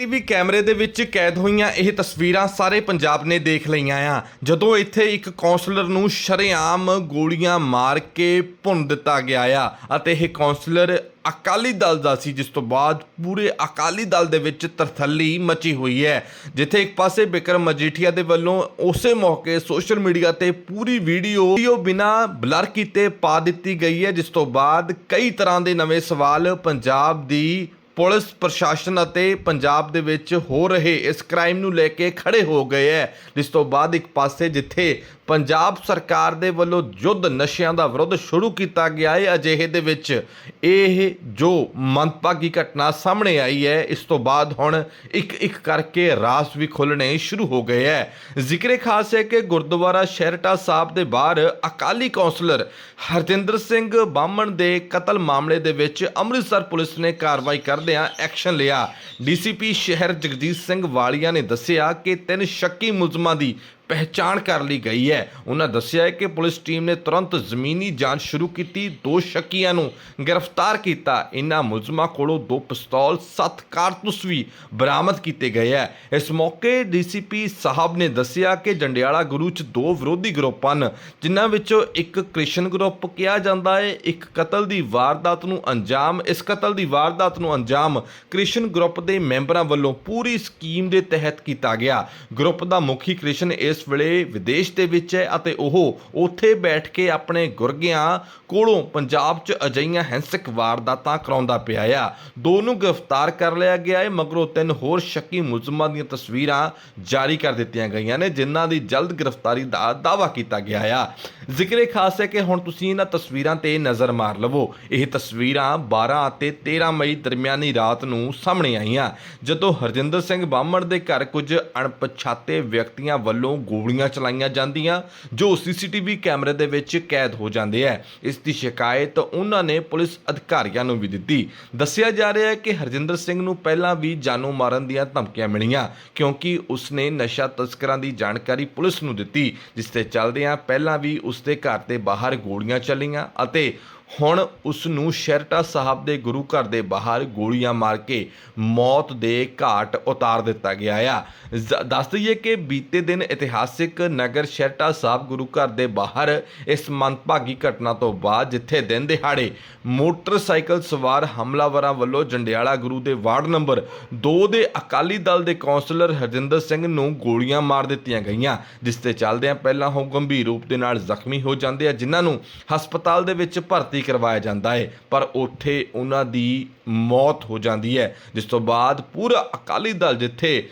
TV ਕੈਮਰੇ ਦੇ ਵਿੱਚ ਕੈਦ ਹੋਈਆਂ ਇਹ ਤਸਵੀਰਾਂ ਸਾਰੇ ਪੰਜਾਬ ਨੇ ਦੇਖ ਲਈਆਂ ਆ। ਜਦੋਂ ਇੱਥੇ ਇੱਕ ਕਾਉਂਸਲਰ ਨੂੰ ਸ਼ਰੇਆਮ ਗੋਲੀਆਂ ਮਾਰ ਕੇ ਭੁੰਨ ਦਿੱਤਾ ਗਿਆ ਆ ਅਤੇ ਇਹ ਕਾਉਂਸਲਰ ਅਕਾਲੀ ਦਲ ਦਾ ਸੀ, ਜਿਸ ਤੋਂ ਬਾਅਦ ਪੂਰੇ ਅਕਾਲੀ ਦਲ ਦੇ ਵਿੱਚ ਤਰਥੱਲੀ ਮਚੀ ਹੋਈ ਹੈ। ਜਿੱਥੇ ਇੱਕ ਪਾਸੇ ਬਿਕਰਮ ਮਜੀਠੀਆ ਦੇ ਵੱਲੋਂ ਉਸੇ ਮੌਕੇ ਸੋਸ਼ਲ ਮੀਡੀਆ ਤੇ ਪੂਰੀ ਵੀਡੀਓ ਵੀਡੀਓ ਬਿਨਾ ਬਲਰ ਕੀਤੇ ਪਾ ਦਿੱਤੀ ਗਈ ਹੈ, ਜਿਸ ਤੋਂ ਬਾਅਦ ਕਈ ਤਰ੍ਹਾਂ ਦੇ ਨਵੇਂ ਸਵਾਲ ਪੰਜਾਬ ਦੀ ਪੁਲਿਸ ਪ੍ਰਸ਼ਾਸਨ ਅਤੇ ਪੰਜਾਬ ਦੇ ਵਿੱਚ ਹੋ ਰਹੇ ਇਸ ਕ੍ਰਾਈਮ ਨੂੰ ਲੈ ਕੇ ਖੜੇ ਹੋ ਗਏ ਹੈ। ਜਿਸ ਤੋਂ ਬਾਅਦ ਇੱਕ ਪਾਸੇ ਜਿੱਥੇ ਪੰਜਾਬ ਸਰਕਾਰ ਦੇ ਵੱਲੋਂ ਯੁੱਧ ਨਸ਼ਿਆਂ ਦਾ ਵਿਰੋਧ ਸ਼ੁਰੂ ਕੀਤਾ ਗਿਆ ਹੈ। ਅਜਿਹੇ ਦੇ ਵਿੱਚ ਇਹ ਜੋ ਮੰਦਭਾਗੀ ਘਟਨਾ ਸਾਹਮਣੇ ਆਈ ਹੈ, ਇਸ ਤੋਂ ਬਾਅਦ ਹੁਣ ਇੱਕ ਇੱਕ ਕਰਕੇ ਰਾਸ ਵੀ ਖੁੱਲਣੇ ਸ਼ੁਰੂ ਹੋ ਗਏ ਹੈ। ਜ਼ਿਕਰੇ ਖਾਸ ਹੈ ਕਿ ਗੁਰਦੁਆਰਾ ਸ਼ਹਿਰਟਾ ਸਾਹਿਬ ਦੇ ਬਾਹਰ ਅਕਾਲੀ ਕੌਂਸਲਰ ਹਰਜਿੰਦਰ ਸਿੰਘ ਬਾਹਮਣ ਦੇ ਕਤਲ ਮਾਮਲੇ ਦੇ ਵਿੱਚ ਅੰਮ੍ਰਿਤਸਰ ਪੁਲਿਸ ਨੇ ਕਾਰਵਾਈ ਕਰਦਿਆਂ ਐਕਸ਼ਨ ਲਿਆ। ਡੀਸੀਪੀ ਸ਼ਹਿਰ ਜਗਜੀਤ ਸਿੰਘ ਵਾਲੀਆ ਨੇ ਦੱਸਿਆ ਕਿ ਤਿੰਨ ਸ਼ੱਕੀ ਮੁਲਜ਼ਮਾਂ ਦੀ ਪਹਿਚਾਣ ਕਰ ਲਈ ਗਈ ਹੈ। ਉਹਨਾਂ ਦੱਸਿਆ ਹੈ ਕਿ ਪੁਲਿਸ ਟੀਮ ਨੇ ਤੁਰੰਤ ਜ਼ਮੀਨੀ ਜਾਂਚ ਸ਼ੁਰੂ ਕੀਤੀ, ਦੋ ਸ਼ੱਕੀਆਂ ਨੂੰ ਗ੍ਰਿਫਤਾਰ ਕੀਤਾ। ਇਹਨਾਂ ਮੁਲਜ਼ਮਾਂ ਕੋਲੋਂ ਦੋ ਪਿਸਤੌਲ, ਸੱਤ ਕਾਰਤੂਸ ਵੀ ਬਰਾਮਦ ਕੀਤੇ ਗਏ ਹੈ। ਇਸ ਮੌਕੇ ਡੀਸੀਪੀ ਸਾਹਿਬ ਨੇ ਦੱਸਿਆ ਕਿ ਜੰਡਿਆਲਾ ਗੁਰੂ ਚ ਦੋ ਵਿਰੋਧੀ ਗਰੁੱਪ ਹਨ, ਜਿਨ੍ਹਾਂ ਵਿੱਚੋਂ ਇੱਕ ਕ੍ਰਿਸ਼ਨ ਗਰੁੱਪ ਕਿਹਾ ਜਾਂਦਾ ਹੈ, ਇੱਕ ਕਤਲ ਦੀ ਵਾਰਦਾਤ ਨੂੰ ਅੰਜਾਮ, ਇਸ ਕਤਲ ਦੀ ਵਾਰਦਾਤ ਨੂੰ ਅੰਜਾਮ ਕ੍ਰਿਸ਼ਨ ਗਰੁੱਪ ਦੇ ਮੈਂਬਰਾਂ ਵੱਲੋਂ ਪੂਰੀ ਸਕੀਮ ਦੇ ਤਹਿਤ ਕੀਤਾ ਗਿਆ। ਗਰੁੱਪ ਦਾ ਮੁਖੀ ਕ੍ਰਿਸ਼ਨ ਇਸ ਵੇਲੇ ਵਿਦੇਸ਼ ਦੇ ਵਿੱਚ ਹੈ ਅਤੇ ਉਹ ਉੱਥੇ ਬੈਠ ਕੇ ਆਪਣੇ ਗੁਰਗਿਆਂ ਕੋਲੋਂ ਪੰਜਾਬ 'ਚ ਅਜਈਆਂ ਹਿੰਸਕ ਵਾਰਦਾਤਾਂ ਕਰਾਉਂਦਾ ਪਿਆ ਆ। ਦੋ ਨੂੰ ਗ੍ਰਿਫਤਾਰ ਕਰ ਲਿਆ ਗਿਆ ਹੈ, ਮਗਰੋਂ ਤਿੰਨ ਹੋਰ ਸ਼ੱਕੀ ਮੁਲਜ਼ਮਾਂ ਦੀਆਂ ਤਸਵੀਰਾਂ ਜਾਰੀ ਕਰ ਦਿੱਤੀਆਂ ਗਈਆਂ ਨੇ, ਜਿਨ੍ਹਾਂ ਦੀ ਜਲਦ ਗ੍ਰਿਫਤਾਰੀ ਦਾ ਦਾਅਵਾ ਕੀਤਾ ਗਿਆ ਆ। ਜ਼ਿਕਰੇ ਖਾਸ ਹੈ ਕਿ ਹੁਣ ਤੁਸੀਂ ਇਹਨਾਂ ਤਸਵੀਰਾਂ ਤੇ ਨਜ਼ਰ ਮਾਰ ਲਵੋ। ਇਹ ਤਸਵੀਰਾਂ 12 ਅਤੇ 13 ਮਈ ਦਰਮਿਆਨੀ ਰਾਤ ਨੂੰ ਸਾਹਮਣੇ ਆਈਆਂ, ਜਦੋਂ ਹਰਜਿੰਦਰ ਸਿੰਘ ਬਾਹਮਣ ਦੇ ਘਰ ਕੁਝ ਅਣਪਛਾਤੇ ਵਿਅਕਤੀਆਂ ਵੱਲੋਂ ਗੋਲੀਆਂ ਚਲਾਈਆਂ ਜਾਂਦੀਆਂ, ਜੋ ਸੀਸੀਟੀਵੀ ਕੈਮਰੇ ਦੇ ਵਿੱਚ ਕੈਦ ਹੋ ਜਾਂਦੇ ਹੈ ਇਸ ਦੀ ਸ਼ਿਕਾਇਤ ਉਹਨਾਂ ਨੇ ਪੁਲਿਸ ਅਧਿਕਾਰੀਆਂ ਨੂੰ ਵੀ ਦਿੱਤੀ। ਦੱਸਿਆ ਜਾ ਰਿਹਾ ਹੈ ਕਿ ਹਰਜਿੰਦਰ ਸਿੰਘ ਨੂੰ ਪਹਿਲਾਂ ਵੀ ਜਾਨੋਂ ਮਾਰਨ ਦੀਆਂ ਧਮਕੀਆਂ ਮਿਲੀਆਂ, ਕਿਉਂਕਿ ਉਸਨੇ ਨਸ਼ਾ ਤਸਕਰਾਂ ਦੀ ਜਾਣਕਾਰੀ ਪੁਲਿਸ ਨੂੰ ਦਿੱਤੀ, ਜਿਸ ਤੇ ਚੱਲਦਿਆਂ ਪਹਿਲਾਂ ਵੀ ਉਸਦੇ ਘਰ ਦੇ ਬਾਹਰ ਗੋਲੀਆਂ ਚੱਲੀਆਂ ਅਤੇ ਹੁਣ ਉਸ ਨੂੰ ਸ਼ੈਰਟਾ ਸਾਹਿਬ ਦੇ ਗੁਰੂ ਘਰ ਦੇ ਬਾਹਰ ਗੋਲੀਆਂ ਮਾਰ ਕੇ ਮੌਤ ਦੇ ਘਾਟ ਉਤਾਰ ਦਿੱਤਾ ਗਿਆ ਆ। ਜ਼- ਦੱਸ ਦਈਏ ਕਿ ਬੀਤੇ ਦਿਨ ਇਤਿਹਾਸਿਕ ਨਗਰ ਸ਼ੈਰਟਾ ਸਾਹਿਬ ਗੁਰੂ ਘਰ ਦੇ ਬਾਹਰ ਇਸ ਮੰਦਭਾਗੀ ਘਟਨਾ ਤੋਂ ਬਾਅਦ ਜਿੱਥੇ ਦਿਨ ਦਿਹਾੜੇ ਮੋਟਰਸਾਈਕਲ ਸਵਾਰ ਹਮਲਾਵਰਾਂ ਵੱਲੋਂ ਜੰਡਿਆਲਾ ਗੁਰੂ ਦੇ ਵਾਰਡ ਨੰਬਰ 2 ਦੇ ਅਕਾਲੀ ਦਲ ਦੇ ਕੌਂਸਲਰ ਹਰਜਿੰਦਰ ਸਿੰਘ ਨੂੰ ਗੋਲੀਆਂ ਮਾਰ ਦਿੱਤੀਆਂ ਗਈਆਂ, ਜਿਸ ਤੇ ਚੱਲਦਿਆਂ ਪਹਿਲਾਂ ਉਹ ਗੰਭੀਰ ਰੂਪ ਦੇ ਨਾਲ ਜ਼ਖਮੀ ਹੋ ਜਾਂਦੇ ਆ, ਜਿਨ੍ਹਾਂ ਨੂੰ ਹਸਪਤਾਲ ਦੇ ਵਿੱਚ ਭਰਤੀ ਕਰਵਾਇਆ ਜਾਂਦਾ ਹੈ ਪਰ ਉੱਥੇ ਉਹਨਾਂ ਦੀ ਮੌਤ ਹੋ ਜਾਂਦੀ ਹੈ। ਜਿਸ ਤੋਂ ਬਾਅਦ ਪੂਰਾ ਅਕਾਲੀ ਦਲ ਜਿੱਥੇ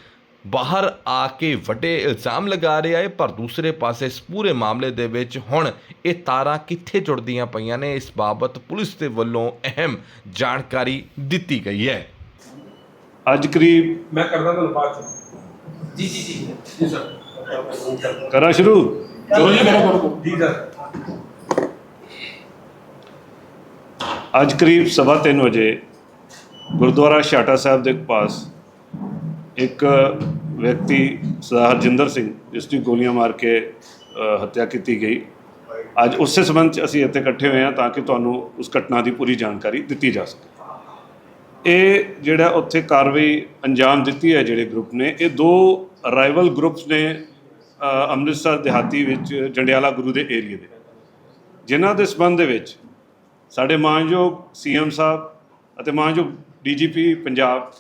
ਬਾਹਰ ਆ ਕੇ ਵੱਡੇ ਇਲਜ਼ਾਮ ਲਗਾ ਰਿਹਾ ਹੈ ਪਰ ਦੂਸਰੇ ਪਾਸੇ ਇਸ ਪੂਰੇ ਮਾਮਲੇ ਦੇ ਵਿੱਚ ਹੁਣ ਇਹ ਤਾਰਾਂ ਕਿੱਥੇ ਜੁੜਦੀਆਂ ਪਈਆਂ ਨੇ ਇਸ ਬਾਬਤ ਪੁਲਿਸ ਦੇ ਵੱਲੋਂ ਅਹਿਮ ਜਾਣਕਾਰੀ ਦਿੱਤੀ ਗਈ ਹੈ। ਅੱਜ ਕਰੀਬ ਮੈਂ ਕਰਦਾ ਤੁਹਾਨੂੰ ਬਾਅਦ ਚ। ਜੀ ਜੀ ਜੀ। ਜੀ ਸਰ। ਕਰਾਂ ਸ਼ੁਰੂ? ਚਲੋ ਜੀ ਕਰੋ ਜੀ ਸਰ। ਅੱਜ ਕਰੀਬ ਸਵਾ ਤਿੰਨ ਵਜੇ ਗੁਰਦੁਆਰਾ ਛਾਟਾ ਸਾਹਿਬ ਦੇ ਪਾਸ ਇੱਕ ਵਿਅਕਤੀ ਸਰਦਾਰ ਹਰਜਿੰਦਰ ਸਿੰਘ, ਜਿਸ ਦੀ ਗੋਲੀਆਂ ਮਾਰ ਕੇ ਹੱਤਿਆ ਕੀਤੀ ਗਈ। ਅੱਜ ਉਸੇ ਸੰਬੰਧ 'ਚ ਅਸੀਂ ਇੱਥੇ ਇਕੱਠੇ ਹੋਏ ਹਾਂ ਤਾਂ ਕਿ ਤੁਹਾਨੂੰ ਉਸ ਘਟਨਾ ਦੀ ਪੂਰੀ ਜਾਣਕਾਰੀ ਦਿੱਤੀ ਜਾ ਸਕੇ। ਇਹ ਜਿਹੜਾ ਉੱਥੇ ਕਾਰਵਾਈ ਅੰਜਾਮ ਦਿੱਤੀ ਹੈ ਜਿਹੜੇ ਗਰੁੱਪ ਨੇ, ਇਹ ਦੋ ਰਾਈਵਲ ਗਰੁੱਪਸ ਨੇ ਅੰਮ੍ਰਿਤਸਰ, ਦਿਹਾਤੀ ਵਿੱਚ, ਜੰਡਿਆਲਾ ਗੁਰੂ ਦੇ ਏਰੀਏ ਦੇ। ਜਿਨ੍ਹਾਂ ਦੇ ਸਬੰਧ ਦੇ ਵਿੱਚ ਸਾਡੇ ਮਾਨਯੋਗ ਸੀਐਮ ਸਾਹਿਬ ਅਤੇ ਮਾਨਯੋਗ ਡੀਜੀਪੀ ਪੰਜਾਬ,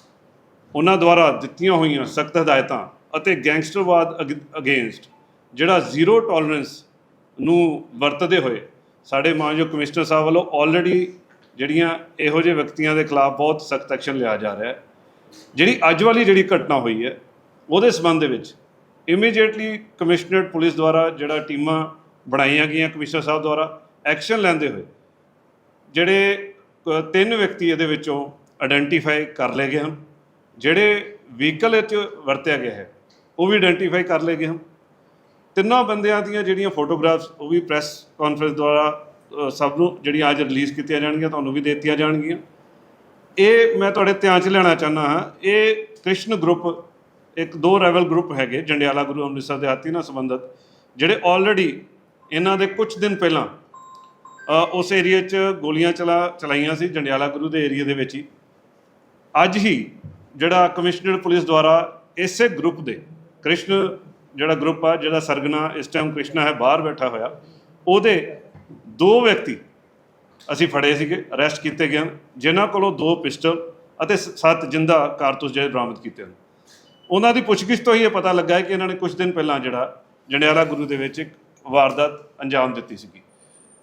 ਉਹਨਾਂ ਦੁਆਰਾ ਦਿੱਤੀਆਂ ਹੋਈਆਂ ਸਖਤ ਹਦਾਇਤਾਂ ਅਤੇ ਗੈਂਗਸਟਰਵਾਦ ਅਗੇਂਸਟ ਜਿਹੜਾ ਜ਼ੀਰੋ ਟੋਲਰੈਂਸ ਨੂੰ ਵਰਤਦੇ ਹੋਏ ਸਾਡੇ ਮਾਨਯੋਗ ਕਮਿਸ਼ਨਰ ਸਾਹਿਬ ਵੱਲੋਂ ਆਲਰੇਡੀ ਜਿਹੜੀਆਂ ਇਹੋ ਜਿਹੇ ਵਿਅਕਤੀਆਂ ਦੇ ਖਿਲਾਫ ਬਹੁਤ ਸਖਤ ਐਕਸ਼ਨ ਲਿਆ ਜਾ ਰਿਹਾ ਹੈ, ਜਿਹੜੀ ਅੱਜ ਵਾਲੀ ਜਿਹੜੀ ਘਟਨਾ ਹੋਈ ਹੈ, ਉਹਦੇ ਸੰਬੰਧ ਦੇ ਵਿੱਚ ਇਮੀਡੀਏਟਲੀ ਕਮਿਸ਼ਨਰੇਟ ਪੁਲਿਸ ਦੁਆਰਾ ਜਿਹੜਾ ਟੀਮਾਂ ਬਣਾਈਆਂ ਗਈਆਂ ਕਮਿਸ਼ਨਰ ਸਾਹਿਬ ਦੁਆਰਾ ਐਕਸ਼ਨ ਲੈਂਦੇ ਹੋਏ ਜਿਹੜੇ ਤਿੰਨ ਵਿਅਕਤੀ ਇਹਦੇ ਵਿੱਚੋਂ ਆਇਡੈਂਟੀਫਾਈ ਕਰ ਲਏ ਗਏ ਹਨ। ਜਿਹੜੇ ਵਹੀਕਲ ਵਿੱਚ ਵਰਤਿਆ ਗਿਆ ਹੈ, ਉਹ ਵੀ ਆਇਡੈਂਟੀਫਾਈ ਕਰ ਲਏ ਗਏ ਹਨ। ਤਿੰਨਾਂ ਬੰਦਿਆਂ ਦੀਆਂ ਜਿਹੜੀਆਂ ਫੋਟੋਗ੍ਰਾਫਸ ਉਹ ਵੀ ਪ੍ਰੈਸ ਕਾਨਫਰੰਸ ਦੁਆਰਾ ਸਭ ਨੂੰ ਜਿਹੜੀਆਂ ਅੱਜ ਰਿਲੀਜ਼ ਕੀਤੀਆਂ ਜਾਣਗੀਆਂ, ਤੁਹਾਨੂੰ ਵੀ ਦੇ ਦਿੱਤੀਆਂ ਜਾਣਗੀਆਂ। ਇਹ ਮੈਂ ਤੁਹਾਡੇ ਧਿਆਨ 'ਚ ਲੈਣਾ ਚਾਹੁੰਦਾ ਹਾਂ, ਇਹ ਕ੍ਰਿਸ਼ਨ ਗਰੁੱਪ ਇੱਕ ਦੋ ਰੈਵਲ ਗਰੁੱਪ ਹੈਗੇ, ਜੰਡਿਆਲਾ ਗੁਰੂ ਅੰਮ੍ਰਿਤਸਰ ਦੇ ਹਾਤੀ ਨਾਲ ਸੰਬੰਧਿਤ, ਜਿਹੜੇ ਆਲਰੇਡੀ ਇਹਨਾਂ ਦੇ ਕੁਝ ਦਿਨ ਪਹਿਲਾਂ ਉਸ ਏਰੀਆ 'ਚ ਗੋਲੀਆਂ ਚਲਾ ਚਲਾਈਆਂ ਸੀ, ਜੰਡਿਆਲਾ ਗੁਰੂ ਦੇ ਏਰੀਆ ਦੇ ਵਿੱਚ ਹੀ। ਅੱਜ ਹੀ ਜਿਹੜਾ ਕਮਿਸ਼ਨਰ ਪੁਲਿਸ ਦੁਆਰਾ ਇਸੇ ਗਰੁੱਪ ਦੇ, ਕ੍ਰਿਸ਼ਨ ਜਿਹੜਾ ਗਰੁੱਪ ਆ, ਜਿਹੜਾ ਸਰਗਨਾ ਇਸ ਟਾਈਮ ਕ੍ਰਿਸ਼ਨਾ ਹੈ, ਬਾਹਰ ਬੈਠਾ ਹੋਇਆ, ਉਹਦੇ ਦੋ ਵਿਅਕਤੀ ਅਸੀਂ ਫੜੇ ਸੀਗੇ ਅਰੈਸਟ ਕੀਤੇ ਗਏ ਹਨ, ਜਿਨ੍ਹਾਂ ਕੋਲੋਂ ਦੋ ਪਿਸਟਲ ਅਤੇ ਸੱਤ ਜਿੰਦਾ ਕਾਰਤੂਸ ਜਿਹੜੇ ਬਰਾਮਦ ਕੀਤੇ ਹਨ। ਉਹਨਾਂ ਦੀ ਪੁੱਛਗਿੱਛ ਤੋਂ ਹੀ ਇਹ ਪਤਾ ਲੱਗਾ ਕਿ ਇਹਨਾਂ ਨੇ ਕੁਝ ਦਿਨ ਪਹਿਲਾਂ ਜਿਹੜਾ ਜੰਡਿਆਲਾ ਗੁਰੂ ਦੇ ਵਿੱਚ ਇੱਕ ਵਾਰਦਾਤ ਅੰਜਾਮ ਦਿੱਤੀ ਸੀਗੀ।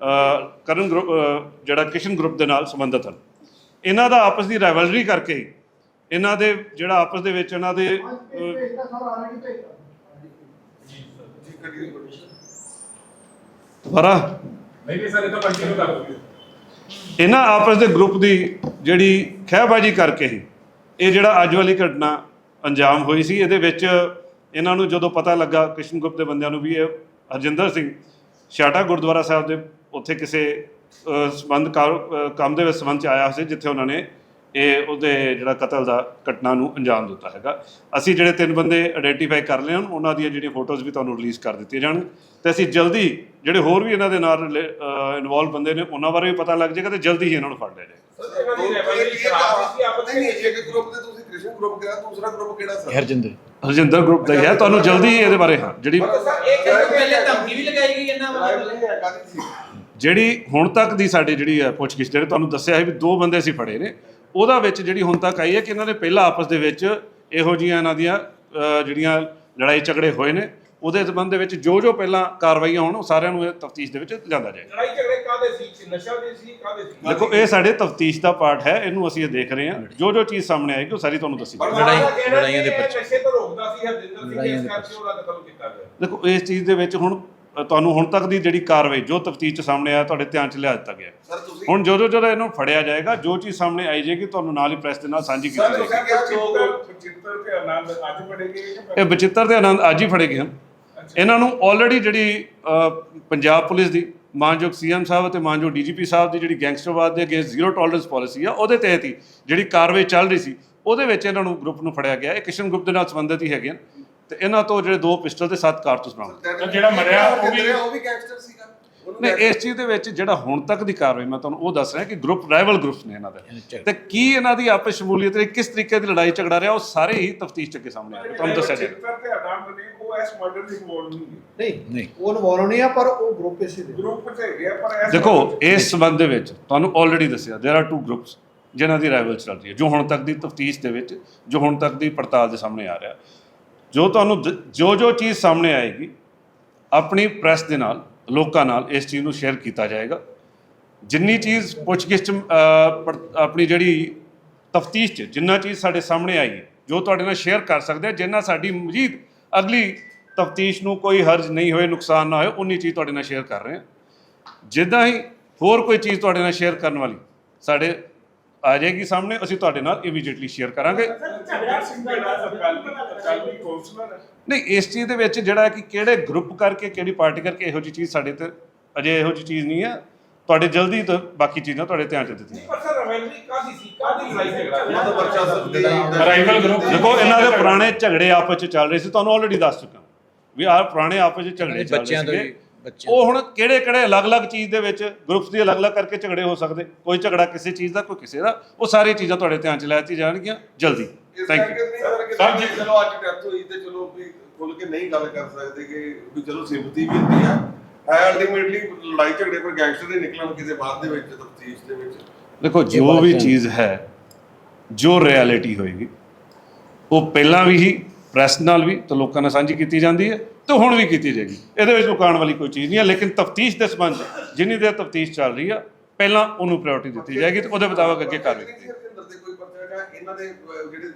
ਕਰਨ ਗਰੁੱਪ ਜਿਹੜਾ ਕਿਸ਼ਨ ਗਰੁੱਪ ਦੇ ਨਾਲ ਸੰਬੰਧਿਤ ਹਨ। ਇਹਨਾਂ ਦਾ ਆਪਸ ਦੀ ਰਾਈਵਲਰੀ ਕਰਕੇ ਇਹਨਾਂ ਦੇ ਜਿਹੜਾ ਆਪਸ ਦੇ ਵਿੱਚ ਇਹਨਾਂ ਦੇ ਦੁਬਾਰਾ। ਨਹੀਂ ਸਰ ਇਹ ਤਾਂ ਕੰਟੀਨਿਊ ਕਰ ਦਿਓ। ਇਹਨਾਂ ਆਪਸ ਦੇ ਗਰੁੱਪ ਦੀ ਜਿਹੜੀ ਖਹਿਬਾਜੀ ਕਰਕੇ ਹੀ ਇਹ ਜਿਹੜਾ ਅੱਜ ਵਾਲੀ ਘਟਨਾ ਅੰਜਾਮ ਹੋਈ ਸੀ ਇਹਦੇ ਵਿੱਚ ਇਹਨਾਂ ਨੂੰ ਜਦੋਂ ਪਤਾ ਲੱਗਾ ਕ੍ਰਿਸ਼ਨ ਗਰੁੱਪ ਦੇ ਬੰਦਿਆਂ ਨੂੰ ਵੀ ਇਹ ਹਰਜਿੰਦਰ ਸਿੰਘ ਛਾਟਾ ਗੁਰਦੁਆਰਾ ਸਾਹਿਬ ਦੇ ਉੱਥੇ ਕਿਸੇ ਸੰਬੰਧ ਕੰਮ ਦੇ ਵਿੱਚ ਸੰਬੰਧ ਚ ਆਇਆ ਸੀ ਜਿੱਥੇ ਉਹਨਾਂ ਨੇ ਇਹ ਉਹਦੇ ਜਿਹੜਾ ਕਤਲ ਦਾ ਘਟਨਾ ਨੂੰ ਅੰਜਾਮ ਦਿੱਤਾ ਹੈਗਾ। ਅਸੀਂ ਜਿਹੜੇ ਤਿੰਨ ਬੰਦੇ ਆਇਡੈਂਟੀਫਾਈ ਕਰ ਲਏ ਹਨ ਉਹਨਾਂ ਦੀਆਂ ਜਿਹੜੀਆਂ ਫੋਟੋਜ਼ ਵੀ ਤੁਹਾਨੂੰ ਰਿਲੀਜ਼ ਕਰ ਦਿੱਤੀਆਂ ਜਾਣ ਤੇ ਅਸੀਂ ਜਲਦੀ ਜਿਹੜੇ ਹੋਰ ਵੀ ਇਹਨਾਂ ਦੇ ਨਾਲ ਇਨਵੋਲਵ ਬੰਦੇ ਨੇ ਉਹਨਾਂ ਬਾਰੇ ਵੀ ਪਤਾ ਲੱਗ ਜਾਏਗਾ ਤੇ ਜਲਦੀ ਹੀ ਇਹਨਾਂ ਨੂੰ ਫੜ ਲਿਆ ਜਾਏਗਾ। ਸਰ ਇਹਨਾਂ ਦੀ ਰੈਵਲਰੀ ਖਰਾਬ ਸੀ ਆਪਸ ਨਹੀਂ ਵਿੱਚ ਨਹੀਂ ਇੱਕ ਗਰੁੱਪ ਦੇ ਤੁਸੀਂ ਕ੍ਰਿਸ਼ਨ ਗਰੁੱਪ ਕਿਹਾ ਦੂਸਰਾ ਗਰੁੱਪ ਕਿਹੜਾ ਸਰ? ਹਰਜਿੰਦਰ। ਹਰਜਿੰਦਰ ਗਰੁੱਪ ਦਾ ਹੀ ਹੈ ਤੁਹਾਨੂੰ ਜਲਦੀ ਹੀ ਇਹਦੇ ਬਾਰੇ ਹਾਂ ਜਿਹੜੀ ਸਰ ਇੱਕ ਦਿਨ ਪਹਿਲੇ ਧਮਕੀ ਵੀ ਲਗਾਈ ਗਈ ਇਹਨਾਂ ਵੱਲੋਂ? ਸੀ ਜਿਹੜੀ ਹੁਣ ਤੱਕ ਦੀ ਸਾਡੀ ਜਿਹੜੀ ਹੈ ਪੁੱਛਗਿੱਛ ਜਿਹੜੇ ਤੁਹਾਨੂੰ ਦੱਸਿਆ ਹੈ ਵੀ ਦੋ ਬੰਦੇ ਅਸੀਂ ਫੜੇ ਨੇ ਉਹਦਾ ਵਿੱਚ ਜਿਹੜੀ ਹੁਣ ਤੱਕ ਆਈ ਹੈ ਕਿ ਇਹਨਾਂ ਨੇ ਪਹਿਲਾਂ ਆਪਸ ਦੇ ਵਿੱਚ ਇਹੋ ਜਿਹੀਆਂ ਇਹਨਾਂ ਦੀਆਂ ਜਿਹੜੀਆਂ ਲੜਾਈ ਝਗੜੇ ਹੋਏ ਨੇ ਉਹਦੇ ਸੰਬੰਧ ਦੇ ਵਿੱਚ ਜੋ ਜੋ ਪਹਿਲਾਂ ਕਾਰਵਾਈਆਂ ਹੋਣ ਉਹ ਸਾਰਿਆਂ ਨੂੰ ਇਹ ਤਫਤੀਸ਼ ਦੇ ਵਿੱਚ ਲਿਆਂਦਾ ਜਾਏਗਾ। ਲੜਾਈ ਝਗੜੇ ਕਾਦੇ ਸੀ? ਨਸ਼ਾ ਦੇ ਸੀ ਕਾਦੇ ਸੀ? ਦੇਖੋ ਇਹ ਸਾਡੇ ਤਫਤੀਸ਼ ਦਾ ਪਾਰਟ ਹੈ ਇਹਨੂੰ ਅਸੀਂ ਇਹ ਦੇਖ ਰਹੇ ਹਾਂ। ਜੋ ਜੋ ਚੀਜ਼ ਸਾਹਮਣੇ ਆਏਗੀ ਉਹ ਸਾਰੀ ਤੁਹਾਨੂੰ ਦੱਸੀ ਲੜਾਈ- ਲੜਾਈਆਂ ਦੇ ਪਰਚੇ। ਨਸ਼ੇ ਤੋਂ ਰੋਕਦਾ ਸੀ ਹਰਜਿੰਦਰ ਸਿੰਘ ਲੜਾਈਆਂ ਇਸ ਦੇ ਕਰਕੇ ਉਹਦਾ ਕਤਲ ਕੀਤਾ ਗਿਆ। ਦੇਖੋ ਇਸ ਚੀਜ਼ ਦੇ ਵਿੱਚ ਹੁਣ ਤੁਹਾਨੂੰ ਹੁਣ ਤੱਕ ਦੀ ਜਿਹੜੀ ਕਾਰਵਾਈ ਜੋ ਤਫਤੀਸ਼ ਚ ਸਾਹਮਣੇ ਆਇਆ ਤੁਹਾਡੇ ਧਿਆਨ ਚ ਲਿਆ ਦਿੱਤਾ ਗਿਆ। ਹੁਣ ਜੋ ਜੋ ਜਦੋਂ ਇਹਨੂੰ ਫੜਿਆ ਜਾਏਗਾ ਜੋ ਚੀਜ਼ ਸਾਹਮਣੇ ਆਈ ਜਾਏਗੀ ਤੁਹਾਨੂੰ ਨਾਲ ਹੀ ਪ੍ਰੈਸ ਦੇ ਨਾਲ ਸਾਂਝੀ ਕੀਤੀ ਸਰ ਜਾਏਗੀ। ਤੁਸੀਂ ਕਿਹਾ ਚਿੱਤਰ ਚਿੱਤਰ ਤੇ ਆਨੰਦ ਅੱਜ ਪੜੇਗੇ ਕਿ ਇਹ ਬਚਿੱਤਰ ਤੇ ਆਨੰਦ ਅੱਜ ਹੀ ਫੜੇ ਗਏ ਹਨ ਇਹਨਾਂ ਨੂੰ ਆਲਰੇਡੀ ਜਿਹੜੀ ਪੰਜਾਬ ਪੁਲਿਸ ਦੀ ਮਾਨਯੋਗ ਸੀਐਮ ਸਾਹਿਬ ਅਤੇ ਮਾਨਯੋਗ ਡੀਜੀਪੀ ਸਾਹਿਬ ਦੀ ਜਿਹੜੀ ਗੈਂਗਸਟਰਵਾਦ ਦੇ ਅਗੇਂਸਟ ਜ਼ੀਰੋ ਟੋਲਰੈਂਸ ਪਾਲਿਸੀ ਆ ਉਹਦੇ ਤਹਿਤ ਹੀ ਜਿਹੜੀ ਕਾਰਵਾਈ ਚੱਲ ਰਹੀ ਸੀ ਉਹਦੇ ਵਿੱਚ ਇਹਨਾਂ ਨੂੰ ਗਰੁੱਪ ਨੂੰ ਫੜਿਆ ਗਿਆ। ਇਹ ਕਿਸ਼ਨ ਗਰੁੱਪ ਦੇ ਨਾਲ ਸੰਬੰਧਿਤ ਹੀ ਹੈਗੇ ਹਨ। ਤੇ ਇਹਨਾਂ ਤੋਂ ਜਿਹੜੇ ਦੋ ਪਿਸਟਲ ਤੇ ਸੱਤ ਕਾਰਤੂਸ ਬਰਾਮਦ ਜਿਹੜਾ ਮਰਿਆ ਉਹ ਵੀ ਉਹ ਵੀ ਗੈਂਗਸਟਰ ਸੀਗਾ ਉਹਨੂੰ ਨਹੀਂ ਇਸ ਚੀਜ਼ ਦੇ ਵਿੱਚ ਜਿਹੜਾ ਹੁਣ ਤੱਕ ਦੀ ਕਾਰਵਾਈ ਮੈਂ ਤੁਹਾਨੂੰ ਉਹ ਦੱਸ ਰਿਹਾ ਕਿ ਗਰੁੱਪ ਰਾਈਵਲ ਗਰੁੱਪਸ ਨੇ ਇਹਨਾਂ ਦੇ ਤੇ ਕੀ ਇਹਨਾਂ ਦੀ ਆਪਸ ਸ਼ਮੂਲੀਅਤ ਰਹੀ ਕਿਸ ਤਰੀਕੇ ਦੀ ਲੜਾਈ ਝਗੜਾ ਰਿਹਾ ਉਹ ਸਾਰੇ ਹੀ ਤਫਤੀਸ਼ ਚ ਅੱਗੇ ਸਾਹਮਣੇ ਆਏਗਾ ਤੁਹਾਨੂੰ ਦੱਸਿਆ ਜਾਏਗਾ ਚਿੱਤਰ ਤੇ ਆਨੰਦ ਨੇ ਉਹ ਇਸ ਮਰਡਰ ਦੀ ਇਨਵੋਲਵ ਨਹੀਂ ਨਹੀਂ ਨਹੀਂ ਉਹ ਇਨਵੋਲਵ ਨਹੀਂ ਆ ਪਰ ਉਹ ਗਰੁੱਪ ਇਸੇ ਦੇ ਗਰੁੱਪ ਤੇ ਹੈਗੇ ਆ, ਪਰ ਇਸ ਦੇਖੋ murder 'ਚ- ਇਸ ਸਬੰਧ ਦੇ ਵਿੱਚ ਤੁਹਾਨੂੰ ਆਲਰੇਡੀ ਦੱਸਿਆ देयर ਆਰ ਟੂ ਗਰੁੱਪਸ ਜਿਨ੍ਹਾਂ ਦੀ ਰਾਈਵਲ ਚੱਲ ਰਹੀ ਹੈ ਜੋ ਹੁਣ ਤੱਕ ਦੀ ਤਫਤੀਸ਼ ਦੇ ਵਿੱਚ ਜੋ ਹੁਣ ਤੱਕ ਦੀ ਪੜਤਾਲ ਦੇ ਸਾਹਮਣੇ ਆ ਰਿਹਾ ਜੋ ਤੁਹਾਨੂੰ ਜੋ ਜੋ ਚੀਜ਼ ਸਾਹਮਣੇ ਆਏਗੀ ਆਪਣੀ ਪ੍ਰੈਸ ਦੇ ਨਾਲ ਲੋਕਾਂ ਨਾਲ ਇਸ ਚੀਜ਼ ਨੂੰ ਸ਼ੇਅਰ ਕੀਤਾ ਜਾਏਗਾ। ਜਿੰਨੀ ਚੀਜ਼ ਪੁੱਛਗਿੱਛ 'ਚ, ਆਪਣੀ ਜਿਹੜੀ ਤਫਤੀਸ਼ 'ਚ ਜਿੰਨਾ ਚੀਜ਼ ਸਾਡੇ ਸਾਹਮਣੇ ਆਈ ਜੋ ਤੁਹਾਡੇ ਨਾਲ ਸ਼ੇਅਰ ਕਰ ਸਕਦੇ ਜਿੰਨਾ ਸਾਡੀ ਮਜੀਦ ਅਗਲੀ ਤਫਤੀਸ਼ ਨੂੰ ਕੋਈ ਹਰਜ ਨਹੀਂ ਹੋਏ ਨੁਕਸਾਨ ਨਾ ਹੋਏ ਉਨੀ ਚੀਜ਼ ਤੁਹਾਡੇ ਨਾਲ ਸ਼ੇਅਰ ਕਰ ਰਹੇ ਹਾਂ ਜਿੱਦਾਂ ਹੀ ਹੋਰ ਕੋਈ ਚੀਜ਼ ਤੁਹਾਡੇ ਨਾਲ ਸ਼ੇਅਰ ਕਰਨ ਵਾਲੀ ਸਾਡੇ ਆ ਜਾਏਗੀ ਸਾਹਮਣੇ ਅਸੀਂ ਤੁਹਾਡੇ ਨਾਲ ਇਮੀਡੀਏਟਲੀ ਸ਼ੇਅਰ ਕਰਾਂਗੇ। ਝਗੜਾ ਸਿੰਘ ਜਿਹੜਾ ਅਕਾਲੀ ਅਕਾਲੀ ਕੌਂਸਲਰ ਹੈ ਨਹੀਂ ਇਸ ਚੀਜ਼ ਦੇ ਵਿੱਚ ਜਿਹੜਾ ਹੈ ਕਿ ਕਿਹੜੇ ਗਰੁੱਪ ਕਰਕੇ ਕਿਹੜੀ ਪਾਰਟੀ ਕਰਕੇ ਇਹੋ ਜਿਹੀ ਚੀਜ਼ ਸਾਡੇ ਤੇ ਅਜੇ ਇਹੋ ਜਿਹੀ ਚੀਜ਼ ਨਹੀਂ ਹੈ। ਤੁਹਾਡੇ ਜਲਦੀ ਤੋਂ ਬਾਕੀ ਚੀਜ਼ਾਂ ਤੁਹਾਡੇ ਧਿਆਨ ਚ ਦਿੱਤੀਆਂ। ਪਰ ਸਰ ਰਵੈਲਰੀ ਕਾਦੀ ਸੀ ਕਾਦੀ ਲੜਾਈ ਝਗੜਾ ਉਹਨਾਂ ਦਾ ਪਰਚਾ ਸਰ ਰਾਈਵਲ ਗਰੁੱਪ ਦੇਖੋ ਇਹਨਾਂ ਦੇ ਪੁਰਾਣੇ ਝਗੜੇ ਆਪਸ ਚ ਚੱਲ ਰਹੇ ਸੀ ਤੁਹਾਨੂੰ ਆਲਰੇਡੀ ਦੱਸ ਚੁੱਕਾ। ਵੀ ਆਹ ਪੁਰਾਣੇ ਆਪਸ ਚ ਝਗੜੇ ਚੱਲ ਰਹੇ ਬੱਚਿਆਂ ਉਹ ਹੁਣ ਕਿਹੜੇ ਕਿਹੜੇ ਅਲੱਗ-ਅਲੱਗ ਚੀਜ਼ ਦੇ ਵਿੱਚ ਗਰੁੱਪਸ ਦੀ ਅਲੱਗ-ਅਲੱਗ ਕਰਕੇ ਝਗੜੇ ਹੋ ਸਕਦੇ। ਕੋਈ ਝਗੜਾ ਕਿਸੇ ਚੀਜ਼ ਦਾ ਕੋਈ ਕਿਸੇ ਦਾ। ਉਹ ਸਾਰੀ ਚੀਜ਼ਾਂ ਤੁਹਾਡੇ ਧਿਆਨ ਚ ਲੈਤੀ ਜਾਣਗੀਆਂ। ਜਲਦੀ। ਥੈਂਕ ਯੂ ਸਰ ਜੀ- ਚਲੋ ਅੱਜ ਡੈਥ ਹੋਈ ਤੇ ਚਲੋ ਵੀ ਖੁੱਲ ਕੇ ਨਹੀਂ ਗੱਲ ਕਰ ਸਕਦੇ ਕਿ ਵੀ ਚਲੋ ਸਿੰਪਥੀ ਵੀ ਹੁੰਦੀ ਆ। ਹੈ ਅਲਟੀਮੇਟਲੀ ਲੜਾਈ ਝਗੜੇ ਪਰ ਗੈਂਗਸਟਰ ਦੇ ਨਿਕਲਣ ਕਿਤੇ ਬਾਅਦ ਦੇ ਵਿੱਚ ਤਫਤੀਸ਼ ਦੇ ਵਿੱਚ। ਦੇਖੋ ਜੋ ਵੀ ਚੀਜ਼ ਹੈ ਜੋ ਰਿਐਲਿਟੀ ਹੋਏਗੀ ਉਹ ਪਹਿਲਾਂ ਵੀ ਹੀ ਪ੍ਰੈਸ ਨਾਲ ਵੀ ਤੇ ਲੋਕਾਂ ਨਾਲ ਸਾਂਝੀ ਕੀਤੀ ਜਾਂਦੀ ਹੈ। ਤੇ ਹੁਣ ਵੀ ਕੀਤੀ ਜਾਏਗੀ। ਇਹਦੇ ਵਿੱਚ ਲੁਕਾਉਣ ਵਾਲੀ ਕੋਈ ਚੀਜ਼ ਨਹੀਂ ਹੈ, ਲੇਕਿਨ ਤਫਤੀਸ਼ ਦੇ ਸੰਬੰਧ ਜਿੰਨੀ ਦੇਰ ਤਫਤੀਸ਼ ਚੱਲ ਰਹੀ ਆ, ਪਹਿਲਾਂ ਉਹਨੂੰ ਪ੍ਰਾਇੋਰਟੀ ਦਿੱਤੀ ਜਾਏਗੀ ਤੇ ਉਹਦੇ ਮੁਤਾਬਕ ਅੱਗੇ ਕਾਰਵਾਈ ਕੀਤੀ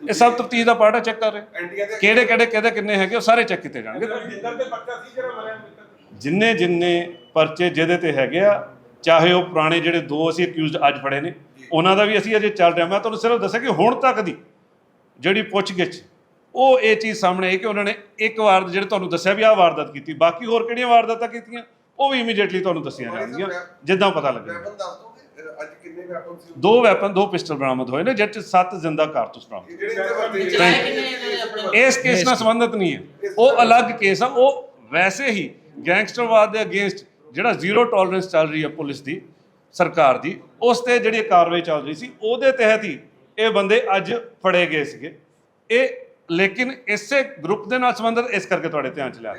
ਇਹ ਸਭ ਤਫਤੀਸ਼ ਦਾ ਪਾਰਟ ਹੈ ਚੈੱਕ ਕਰ ਰਹੇ। ਐਂਟੀਆਂ ਕਿਹੜੇ ਕਿਹੜੇ, ਕਿਹਦੇ, ਕਿੰਨੇ ਹੈਗੇ, ਉਹ ਸਾਰੇ ਚੈੱਕ ਕੀਤੇ ਜਾਣਗੇ। ਜਿੰਨੇ ਜਿੰਨੇ ਪਰਚੇ ਜਿਹਦੇ ਤੇ ਹੈਗੇ ਆ, ਚਾਹੇ ਉਹ ਪੁਰਾਣੇ ਜਿਹੜੇ ਦੋ ਅਸੀਂ ਅਕਿਊਜ਼ਡ ਅੱਜ ਫੜੇ ਨੇ, ਉਹਨਾਂ ਦਾ ਵੀ ਅਸੀਂ ਅਜੇ ਚੱਲ ਰਿਹਾ ਮੈਂ ਤੁਹਾਨੂੰ ਸਿਰਫ ਦੱਸਿਆ ਕਿ ਹੁਣ ਤੱਕ ਦੀ ਜਿਹੜੀ ਪੁੱਛਗਿੱਛ ਉਹ ਇਹ ਚੀਜ਼ ਸਾਹਮਣੇ ਆਈ ਕਿ ਉਹਨਾਂ ਨੇ ਇੱਕ ਵਾਰ ਜਿਹੜੇ ਤੁਹਾਨੂੰ ਦੱਸਿਆ ਵੀ ਆਹ ਵਾਰਦਾਤ ਕੀਤੀ ਬਾਕੀ ਹੋਰ ਕਿਹੜੀਆਂ ਵਾਰਦਾਤਾਂ ਕੀਤੀਆਂ ਉਹ ਵੀ ਇਮੀਡੀਏਟਲੀ ਤੁਹਾਨੂੰ ਦੱਸੀਆਂ ਜਾਣਗੀਆਂ ਜਿੱਦਾਂ ਪਤਾ ਲੱਗੇਗਾ। ਵੈਪਨ ਦੱਸ ਦੋਗੇ? ਅਹ ਅੱਜ ਕਿੰਨੇ ਵੈਪਨ ਸੀ? ਦੋ ਵੈਪਨ ਦੋ ਪਿਸਟਲ ਬਰਾਮਦ ਹੋਏ ਨੇ ਜਿਹ 'ਚ ਸੱਤ ਜ਼ਿੰਦਾ ਕਾਰਤੂਸ ਬਰਾਮਦ ਜਿਹੜੇ ਇੱਥੇ ਵਰਤੇ ਇਸ ਕੇਸ ਨਾਲ ਸੰਬੰਧਿਤ ਨਹੀਂ ਹੈ। ਉਹ ਅਲੱਗ ਕੇਸ ਆ ਉਹ ਵੈਸੇ ਹੀ ਗੈਂਗਸਟਰਵਾਦ ਦੇ ਅਗੇਂਸਟ ਜਿਹੜਾ ਜ਼ੀਰੋ ਟੋਲਰੈਂਸ ਚੱਲ ਰਹੀ ਹੈ ਪੁਲਿਸ ਦੀ ਸਰਕਾਰ ਦੀ ਉਸ ਤੇ ਜਿਹੜੀ ਕਾਰਵਾਈ ਚੱਲ ਰਹੀ ਸੀ ਉਹਦੇ ਤਹਿਤ ਹੀ ਇਹ ਬੰਦੇ ਅੱਜ ਫੜੇ ਗਏ ਸੀਗੇ। ਇਹ ਲੇਕਿਨ ਇਸੇ ਗਰੁੱਪ ਦੇ ਨਾਲ ਸੰਬੰਧਿਤ ਇਸ ਕਰਕੇ ਤੁਹਾਡੇ ਧਿਆਨ ਚ ਲਿਆ।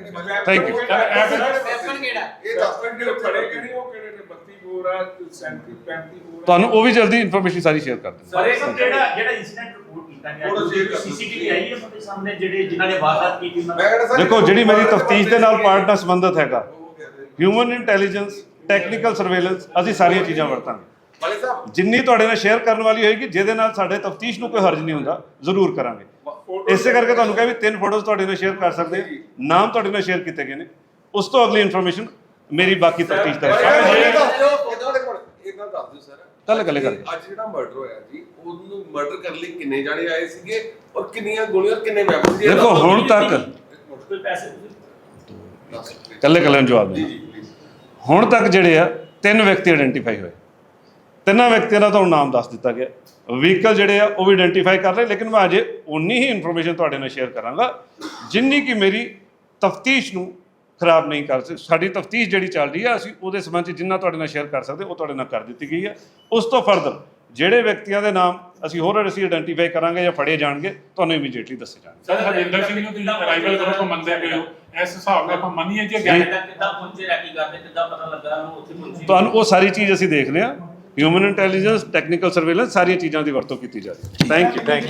ਥੈਂਕ ਯੂ ਵੈਪਨ ਕਿਹੜਾ? ਇਹ ਦੱਸ ਦਿਓ ਜਿਹੜੇ ਫੜੇ ਕਿਹੜੇ? ਉਹ ਕਿਹੜੇ ਨੇ? 32 ਬੋਰ ਆ 37 35 ਬੋਰ ਆ। ਤੁਹਾਨੂੰ ਉਹ ਵੀ ਜਲਦੀ ਇਨਫੋਰਮੇਸ਼ਨ ਸਾਰੀ ਸ਼ੇਅਰ ਕਰ ਦਿੰਦੇ ਸਰ ਇਹ ਸਭ ਜਿਹੜਾ ਜਿਹੜਾ ਇਨਸੀਡੈਂਟ ਰਿਪੋਰਟ ਕੀਤਾ ਗਿਆ ਉਹਦਾ share ਕਰ ਦਿਓ। ਸੀਸੀਟੀਵੀ ਆਈ ਹੈ ਤੁਹਾਡੇ ਸਾਹਮਣੇ ਜਿਹੜੇ ਜਿਨ੍ਹਾਂ ਨੇ ਵਾਰਦਾਤ ਕੀਤੀ ਉਹਨਾਂ ਮੈਂ ਕਹਿੰਦਾ ਸਰ ਦੇਖੋ ਜਿਹੜੀ ਮੇਰੀ ਤਫਤੀਸ਼ ਦੇ ਨਾਲ ਪਾਰਟ ਨਾਲ ਸੰਬੰਧਿਤ ਹੈਗਾ। ਹਿਊਮਨ ਇੰਟੈਲੀਜੈਂਸ ਟੈਕਨੀਕਲ ਸਰਵੇਲੈਂਸ ਅਸੀਂ ਸਾਰੀਆਂ ਚੀਜ਼ਾਂ ਵਰਤਾਂਗੇ। ਵਾਲੇ ਸਾਹਿਬ। ਜਿੰਨੀ ਤੁਹਾਡੇ ਨਾਲ ਸ਼ੇਅਰ ਕਰਨ ਵਾਲੀ ਹੋਏਗੀ ਜਿਹਦੇ ਨਾਲ ਸਾਡੇ ਤਫਤੀਸ਼ ਨੂੰ ਕੋਈ ਹਰਜ ਨਹੀਂ ਹੁੰਦਾ ਜ਼ਰੂਰ ਕਰਾਂਗੇ। ਇਸੇ ਕਰਕੇ ਤੁਹਾਨੂੰ ਕਿਹਾ ਵੀ ਤਿੰਨ ਫੋਟੋਜ਼ ਤੁਹਾਡੇ ਨਾਲ ਸ਼ੇਅਰ ਕਰ ਸਕਦੇ ਹਾਂ। ਨਾਮ ਤੁਹਾਡੇ ਨਾਲ ਸ਼ੇਅਰ ਕੀਤੇ ਗਏ ਨੇ। ਉਸ ਤੋਂ ਅਗਲੀ ਇਨਫੋਰਮੇਸ਼ਨ ਮੇਰੀ ਬਾਕੀ ਤਫਤੀਸ਼ ਦਾ ਕੱਲ੍ਹ ਕੱਲ੍ਹ ਕਰ ਅੱਜ ਜਿਹੜਾ ਮਰਡਰ ਹੋਇਆ ਜੀ ਉਹਨੂੰ ਮਰਡਰ ਕਰਨ ਲਈ ਕਿੰਨੇ ਜਾਣੇ ਆਏ ਸੀਗੇ ਔਰ ਕਿੰਨੀਆਂ ਗੋਲੀਆਂ ਕਿੰਨੇ ਵੈਪਨ ਸੀ ਦੇਖੋ ਹੁਣ ਤੱਕ ਕੋਈ ਪੈਸੇ ਕੱਲੇ ਕੱਲੇ ਨੂੰ ਜਵਾਬ ਜੀ ਦੇ। ਹੁਣ ਤੱਕ ਜਿਹੜੇ ਆ ਤਿੰਨ ਵਿਅਕਤੀ ਆਇਡੈਂਟੀਫਾਈ ਹੋਏ। ਤਿੰਨਾਂ ਵਿਅਕਤੀਆਂ ਦਾ ਤੁਹਾਨੂੰ ਨਾਮ ਦੱਸ ਦਿੱਤਾ ਗਿਆ। ਵਹੀਕਲ ਜਿਹੜੇ ਆ ਉਹ ਵੀ ਆਇਡੈਂਟੀਫਾਈ ਕਰ ਲਏ ਲੇਕਿਨ ਮੈਂ ਅਜੇ ਉਨੀ ਹੀ ਇਨਫੋਰਮੇਸ਼ਨ ਤੁਹਾਡੇ ਨਾਲ ਸ਼ੇਅਰ ਕਰਾਂਗਾ ਜਿੰਨੀ ਕਿ ਮੇਰੀ ਤਫਤੀਸ਼ ਨੂੰ ਖਰਾਬ ਨਹੀਂ ਕਰ ਸਕ ਸਾਡੀ ਤਫਤੀਸ਼ ਜਿਹੜੀ ਚੱਲ ਰਹੀ ਆ ਅਸੀਂ ਉਹਦੇ ਸੰਬੰਧ 'ਚ ਜਿੰਨਾ ਤੁਹਾਡੇ ਨਾਲ ਸ਼ੇਅਰ ਕਰ ਸਕਦੇ ਉਹ ਤੁਹਾਡੇ ਨਾਲ ਕਰ ਦਿੱਤੀ ਗਈ ਹੈ ਉਸ ਤੋਂ ਫਰਦਰ ਜਿਹੜੇ ਵਿਅਕਤੀਆਂ ਦੇ ਨਾਮ ਅਸੀਂ ਹੋਰ ਅਸੀਂ ਆਇਡੈਂਟੀਫਾਈ ਕਰਾਂਗੇ ਜਾਂ ਫੜੇ ਜਾਣਗੇ ਤੁਹਾਨੂੰ ਇਮੀਡੀਏਟਲੀ ਦੱਸੇ ਜਾਣਗੇ। ਸਰ ਹਰਿੰਦਰ ਸਿੰਘ ਨੂੰ ਤੁਸੀਂ ਰਾਈਵਲ ਗਰੁੱਪ ਮੰਨਦੇ ਪਏ ਹੋ ਇਸ ਹਿਸਾਬ ਨਾਲ ਆਪਾਂ ਮੰਨੀਏ ਜੇ ਗੈਂਗ ਕਿੱਦਾਂ ਪਹੁੰਚੇ ਰੈਕੀ ਕਰਦੇ ਕਿੱਦਾਂ ਪਤਾ ਲੱਗਾ ਉਹਨੂੰ ਉੱਥੇ ਪਹੁੰਚੇ। ਤੁਹਾਨੂੰ ਉਹ ਸਾਰੀ ਚੀਜ਼ ਅਸੀਂ ਦੇਖ ਲਿਆ। ਹਿਊਮਨ ਇੰਟੈਲੀਜੈਂਸ ਟੈਕਨੀਕਲ ਸਰਵੇਲੈਂਸ ਸਾਰੀਆਂ ਚੀਜ਼ਾਂ ਦੀ ਵਰਤੋਂ ਕੀਤੀ ਜਾ ਰਹੀ ਹੈ। Thank you thank